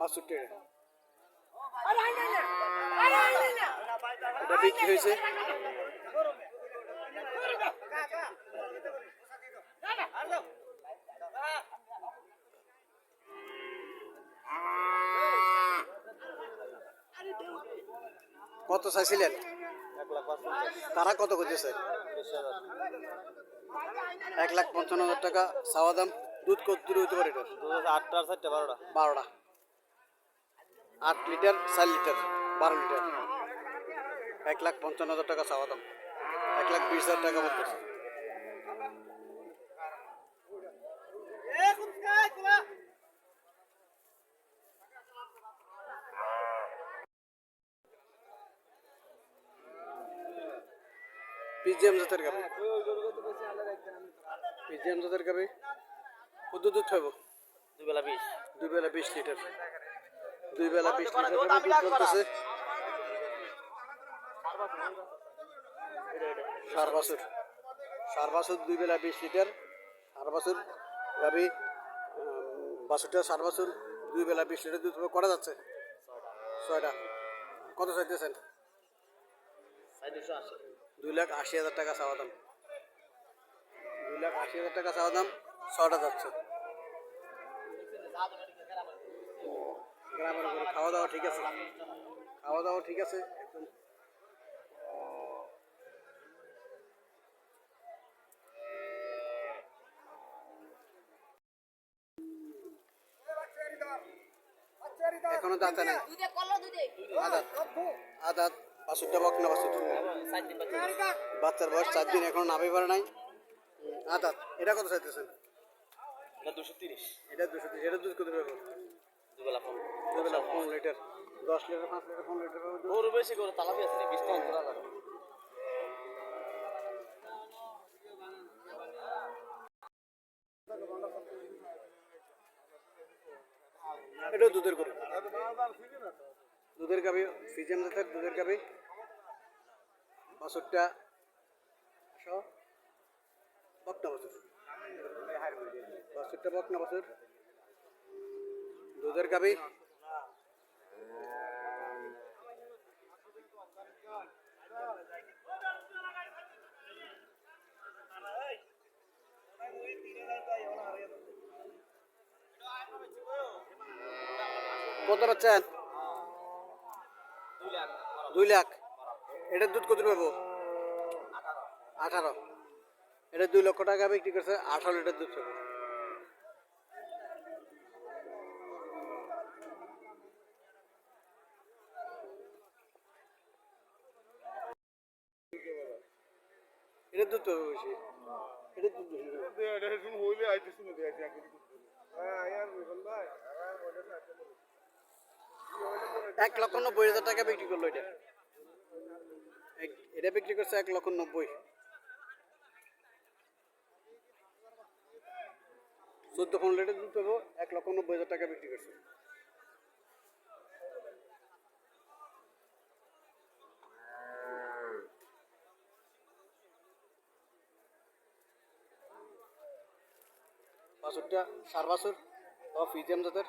বাষট্টি এটা বিক্রি হয়েছে। কত চাইছিলেন? তারা কত করতেছে? এক লাখ পঞ্চান্ন হাজার টাকা চাওয়া দাম। দুধ কত দূর হইতে পারে এটার দুধ আছে আটটা আর চারটা বারোটা। বারোটা। আট লিটার চার লিটার বারো লিটার। এক লাখ পঞ্চান্ন হাজার টাকা চাওয়া দাম। এক লাখ বিশ হাজার টাকা বলতেছে। পিজিএম জাতের গাবি পিজিএম জাতের গাবি কত দুধ খাইব? দুই বেলা বিশ। দুই বেলা বিশ লিটার। দুই বেলা বিশ লিটার করে দুধ সার বাছুর। সার বাছুর দুই বেলা বিশ লিটার। সার বাছুর গাবি বাছুরটা সার বাছুর দুই বেলা বিশ লিটার দুধ করা যাচ্ছে? ছয়টা। কত চাইতেছেন? দুই লাখ আশি হাজার টাকা চাওয়া দাম। দুই লাখ আশি হাজার টাকা চাওয়া দাম। ছটা যাচ্ছে। গ্রামের উপরে। খাওয়া দাওয়া ঠিক আছে? খাওয়া দাওয়া ঠিক আছে? একদম এখনও দাঁতে নাই। দুধে কলো দুধে। আদাত। আদাত। বাছুরটা বক না সাত বাচ্চার বয়স চার দিন এখনও নামে পারে নাই। আদাত এটা কত চাইতেছেন? এটা দুশো তিরিশ। এটা দুশো তিরিশ এটা দুধ কত পাবো দুই বেলা পনেরো দুবেলা পনেরো লিটার। দশ লিটার পাঁচ লিটার পনেরো লিটার পাবো। ওর বেশি করে তালাবি আছে বিশ টাকা করে। লাগাবে এটাও দুধের গরু। দুধের গাবি ফিজিয়াম জাতের দুধের গাবি বাছুরটা সহ বকনা বাছুর বাছুরটা বকনা বাছুর দুধের গাবি কত পাচ্ছেন দুই লাখ। এটার দুধ কত পাবো আঠারো। এটা দুই লক্ষ টাকা বিক্রি করছে, আঠারো লিটার দুধ পাবো এটার দুধ পাবো বেশি এটার দুধ বেশি পাবো। এক লক্ষ নব্বই হাজার টাকা বিক্রি করল এটা। এটা বিক্রি করছে এক লক্ষ নব্বই। চোদ্দ পনেরো লিটার দুধ পাবো এক লক্ষ নব্বই হাজার টাকা বিক্রি করছে। বাছুরটা সার বাছুর ও ফিজিয়াম জাতের